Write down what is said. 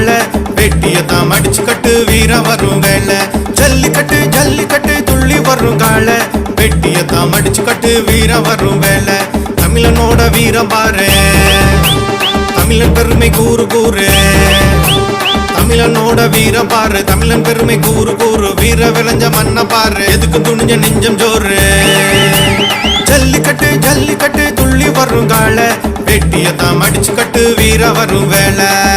வரும் கால வெட்டியத்தான் அடிச்சு கட்டு வீர வரும் வேலை. ஜல்லிக்கட்டு ஜல்லிக்கட்டு துள்ளி வரும் கால. வெட்டியத்தான் அடிச்சு கட்டு வீர வரும் வேலை. தமிழனோட வீரம் பாரு. தமிழன் பெருமை கூறு கூறு. தமிழனோட வீர பாரு. தமிழன் பெருமை கூறு கூறு. வீர விளைஞ்ச மண்ண பாரு. எதுக்கு துணிஞ்ச நெஞ்சம் ஜோறு ஜல்லிக்கட்டு ஜல்லிக்கட்டு துள்ளி வரும் கால. வெட்டியத்தான் அடிச்சு கட்டு வீர வரும் வேலை.